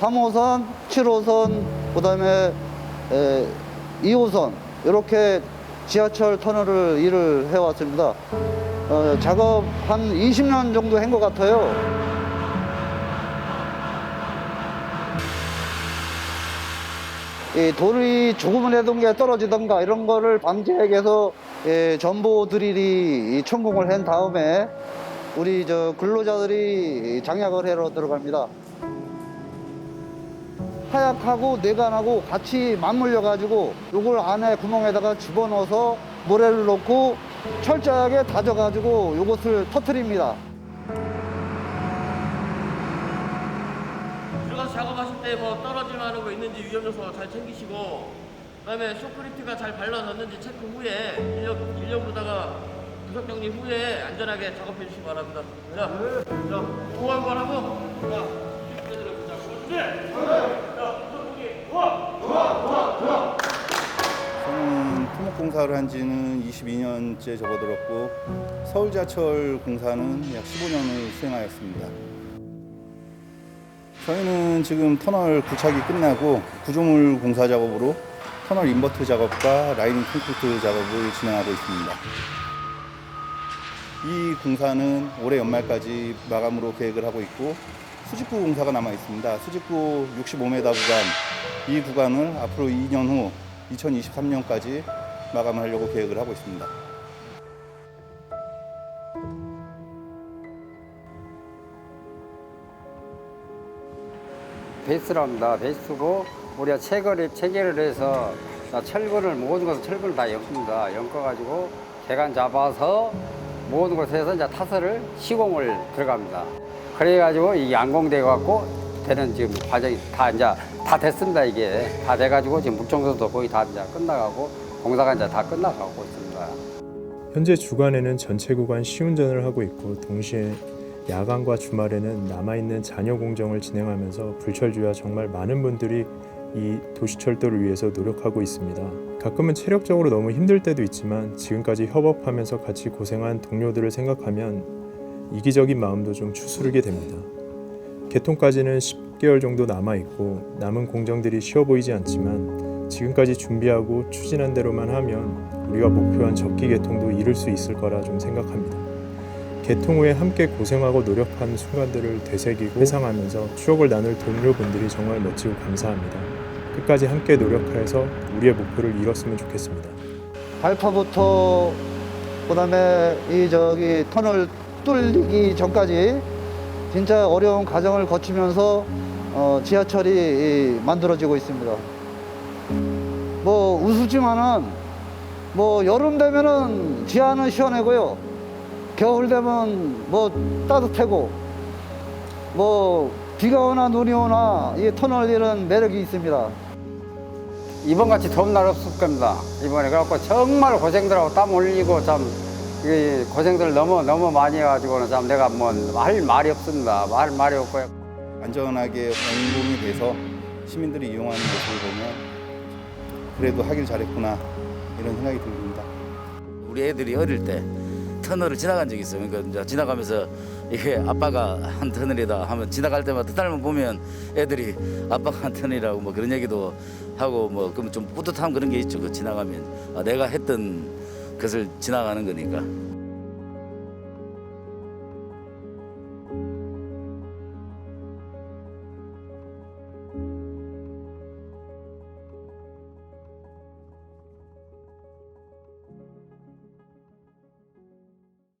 3호선, 7호선, 그 다음에 에, 2호선 이렇게 지하철 터널을 일을 해왔습니다. 어, 작업 한 20년 정도 한 것 같아요. 이 돌이 조금이라도 게 떨어지던가 이런 거를 방지하기 위해서 예, 전보 드릴이 이 천공을 한 다음에 우리 저 근로자들이 장약을 해러 들어갑니다. 하약하고 내관하고 같이 맞물려 가지고 요걸 안에 구멍에다가 집어넣어서 모래를 넣고 철저하게 다져 가지고 요것을 터트립니다. 들어가서 작업하실 때 뭐 떨어질 만한 거 있는지 위험 요소 잘 챙기시고 그다음에 쇼크리트가 잘 발라졌는지 체크 후에 인력 인력 부다가 부속 정리 후에 안전하게 작업해 주시기 바랍니다. 자, 자, 호한번 하고 자, 제대로 보자. 준비. 자, 부속 정리 와. 저는 토목 공사를 한 지는 22년째 접어들었고 서울 지하철 공사는 약 15년을 수행하였습니다. 저희는 지금 터널 구착이 끝나고 구조물 공사 작업으로 터널 인버트 작업과 라이닝 콘크리트 작업을 진행하고 있습니다. 이 공사는 올해 연말까지 마감으로 계획을 하고 있고 수직구 공사가 남아 있습니다. 수직구 65m 구간 이 구간을 앞으로 2년 후 2023년까지 마감하려고 계획을 하고 있습니다. 베이스랍니다. 베이스고 우리가 체결을 체결을 해서 자, 철근을 모든 것을 철근을 다 엮습니다. 엮어 가지고 계간 잡아서 모든 것에서 이제 타설을 시공을 들어갑니다. 그래 가지고 이 양공돼 갖고 되는 지금 과정이 다 이제 다 됐습니다. 이게 다 돼가지고 지금 묵정도도 거의 다 이제 끝나가고 공사가 이제 다 끝나가고 있습니다. 현재 주간에는 전체 구간 시운전을 하고 있고 동시에 야간과 주말에는 남아있는 잔여 공정을 진행하면서 불철주야 정말 많은 분들이 이 도시철도를 위해서 노력하고 있습니다. 가끔은 체력적으로 너무 힘들 때도 있지만 지금까지 협업하면서 같이 고생한 동료들을 생각하면 이기적인 마음도 좀 추스르게 됩니다. 개통까지는 10개월 정도 남아 있고 남은 공정들이 쉬워 보이지 않지만 지금까지 준비하고 추진한 대로만 하면 우리가 목표한 적기 개통도 이룰 수 있을 거라 좀 생각합니다. 개통 후에 함께 고생하고 노력한 순간들을 되새기고 회상하면서 추억을 나눌 동료분들이 정말 멋지고 감사합니다. 끝까지 함께 노력해서 우리의 목표를 이뤘으면 좋겠습니다. 발파부터 그다음에 이 저기 터널 뚫리기 전까지 진짜 어려운 과정을 거치면서 어, 지하철이 이 만들어지고 있습니다. 뭐 우스지만은 뭐 여름 되면은 지하는 시원하고요. 겨울 되면 뭐 따뜻하고 뭐 비가 오나 눈이 오나 이 터널 일은 매력이 있습니다. 이번 같이 더운 날 없을 겁니다. 이번에 그래갖고 정말 고생들하고 땀 흘리고 참이 고생들 너무 너무 많이 해가지고는 참 내가 뭐 할 말이 없습니다. 할 말이 없고요. 안전하게 완공이 돼서 시민들이 이용하는 모습을 보면 그래도 하길 잘했구나 이런 생각이 듭니다. 우리 애들이 어릴 때 터널을 지나간 적이 있어요. 그러니까 이제 지나가면서 이게 아빠가 한 터널이다 하면 지나갈 때마다 터널만 보면 애들이 아빠가 한 터널이라고 뭐 그런 얘기도 하고 뭐 그러면 좀 뿌듯한 그런 게 있죠. 그 지나가면 아, 내가 했던 것을 지나가는 거니까